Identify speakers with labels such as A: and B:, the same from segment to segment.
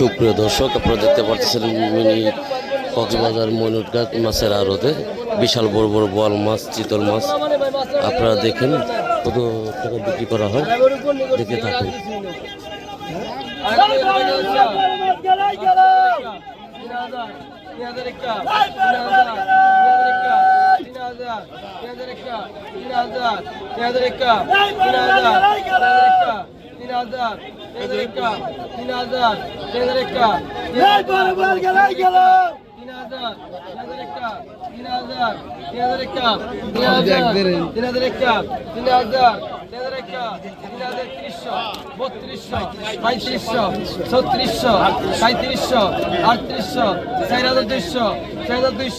A: সুপ্রিয় দর্শক আপনারা দেখতে পাচ্ছেন মিনি কক্সবাজার ময়ূরঘাট মাছের আড়তে বিশাল বড় বড় বোয়াল মাছ চিতল মাছ আপনারা দেখেন কত টাকা বিক্রি করা হয় দেখে থাকুন
B: তিন হাজার তিন হাজার তিন হাজার তিন হাজার পঁয়ত্রিশশো ছত্রিশশো সাঁত্রিশশো আটত্রিশশো চার হাজার দুইশো চার হাজার দুইশ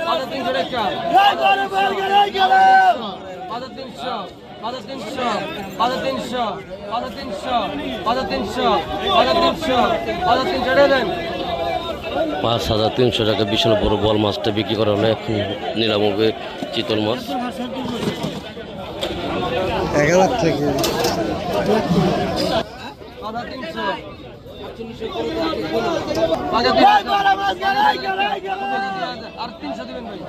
B: হাজার তিনশো টাকা। তিনশো তিনশো পাঁচ তিনশো পাঁচ তিনশো পাঁচ তিনশো পাঁচ তিনশো পাঁচ তিনশো টাকা দেন।
A: পাঁচ হাজার তিনশো টাকা বিশাল বড় বল মাছটা বিক্রি করা হলো এখন নিলামবে চিতল মাছ।
C: এক হাজার থেকে
B: পাঁচ তিনশো পাঁচ তিনশো আর তিনশো দিবেন ভাই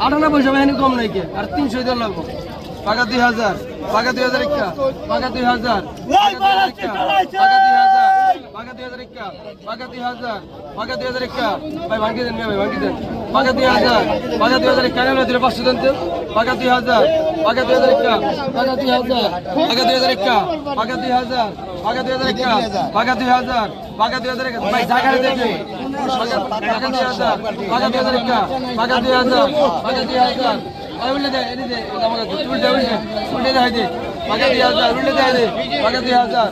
B: আটানা পয়সা বাহিনী কম নাই কে আর তিনশো দেওয়ার লাগবো দুই হাজার পাকা দুই হাজার একটা পাকা দুই হাজার পাকা দুই হাজার একটা পাকা দুই হাজার পাকা দুই হাজার ভাই ভাঙ্গি দেন ভাই ভাঙ্গি দেন পাকা দুই হাজার দুই হাজার কেন দিলে পাঁচশো দেন পাকা দুই হাজার পাকা দুই হাজার একটা পাকা দুই হাজার পাকা দুই হাজার একটা পাকা দুই হাজার পাকা দুই হাজার একটা পাকা দুই হাজার পাকা দুই হাজার ভাই জায়গা দেখে পাকা দুই হাজার পাকা দুই হাজার একটা পাকা দুই হাজার পাকা দুই হাজার উল্টে দে এদিকে দে এটা আমাকে উল্টে উল্টে উল্টে দে হাইদে পাকা দুই হাজার উল্টে দে হাইদে পাকা দুই হাজার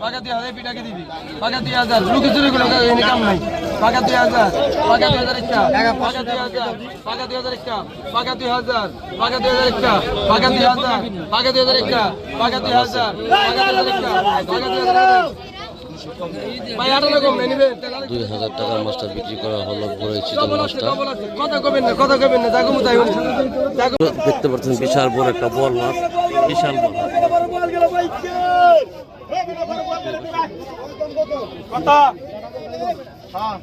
B: পাকা দুই- হাজার দিবি পাকা দুই হাজার লুকি চুরি নাই পাকা দুই হাজার পাকা দুই হাজার একটা পাকা দুই হাজার পাকা দুই হাজার একটা পাকা দুই হাজার পাকা দুই হাজার একটা পাকা দুই হাজার পাকা দুই হাজার একটা পাকা দুই হাজার পাকা দুই হাজার একটা পাকা দুই হাজার ভাই আটানা কম নাই নিবে
A: দুই হাজার টাকার মাছটা বিক্রি করা হলো চিতল মাছটা দেখতে পাচ্ছেন বিশাল বড় একটা বল মাছ বিশাল বল
D: হ্যাঁ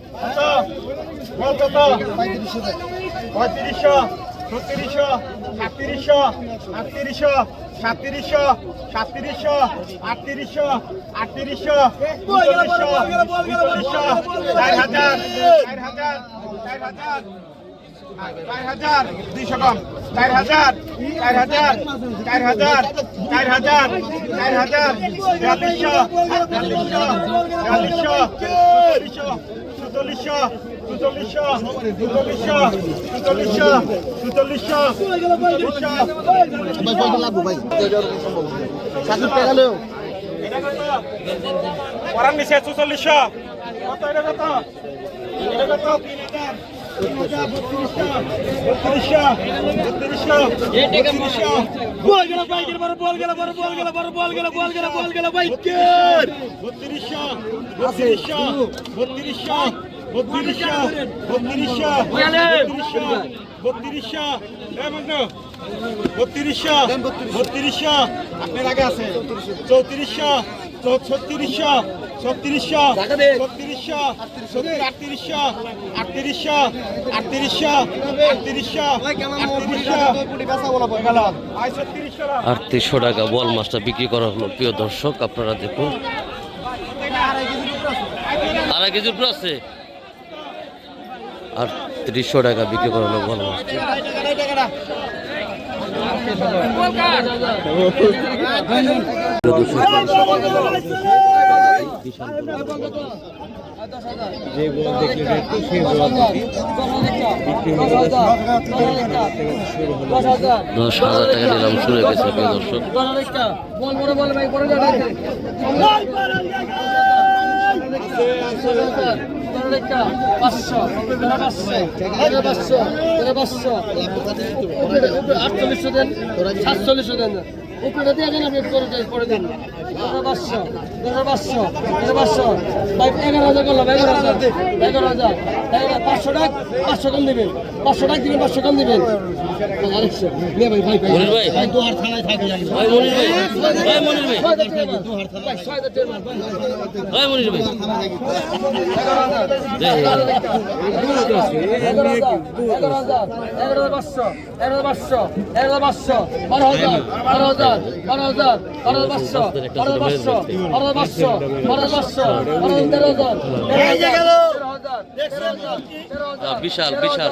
D: চার হাজার চার কম চার হাজার চার হাজার চার হাজার চার হাজার চার হাজার বিয়াল্লিশশো বিয়াল্লিশশো বিয়াল্লিশশো চুচল্লিশশো চুচল্লিশশো চুচল্লিশশো চুচল্লিশশো চুচল্লিশশো চুচল্লিশশো পরান নিচে চুচল্লিশশো কত? এটা কত? এটা কত? তিন হাজার। বল গেল বাইকের বড় বল গেল বড় বল গেল বড় বল গেল বল গেল বল গেল বাইকের বত্রিশশো বত্রিশশো বত্রিশশো বত্রিশশো বত্রিশশো বত্রিশশো বত্রিশশো বত্রিশশো আটত্রিশশো
A: টাকা বল মাছটা বিক্রি করা হলো, প্রিয় দর্শক, আপনারা দেখুন। আড়াই কেজির আছে। আর তিরিশশো টাকা বিক্রি
C: করানো ভালো।
B: দশ হাজার
A: টাকা নিলাম শুরু হয়ে গেছে দর্শক।
B: ভাই পাঁচশো পাঁচশো উপরে দিয়ে দেন আপনি করে দেন করে দেন। পাঁচশো পাঁচশো পাঁচশো। এগারো হাজার করলাম এগারো হাজার এগারো হাজার। এগারো পাঁচশো টাকা পাঁচশো কম দিবেন। পাঁচশো টাকা দিবেন পাঁচশো কম দিবেন। আরেকশো। নিয়ে ভাই ভাই
A: মনির ভাই।
C: ভাই দুহার থানায় থাকে
A: ভাই মনির ভাই। ভাই মনির ভাই।
B: ভাই ছয় হাজার টাকা ভাই।
A: ভাই মনির ভাই।
B: এগারো হাজার। এগারো হাজার এগারো হাজার এগারো হাজার পাঁচশো এগারো হাজার পাঁচশো এগারো হাজার পাঁচশো বারো হাজার বারো হাজার। বারো হাজার বারো পাঁচশো বারো পাঁচশো বারো পাঁচশো বারো পাঁচশো বারো তেরো হাজার
A: বিশাল বিশাল।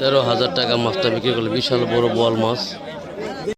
A: তেরো হাজার টাকা মাছটা বিক্রি করলে বিশাল বড় বল মাছ।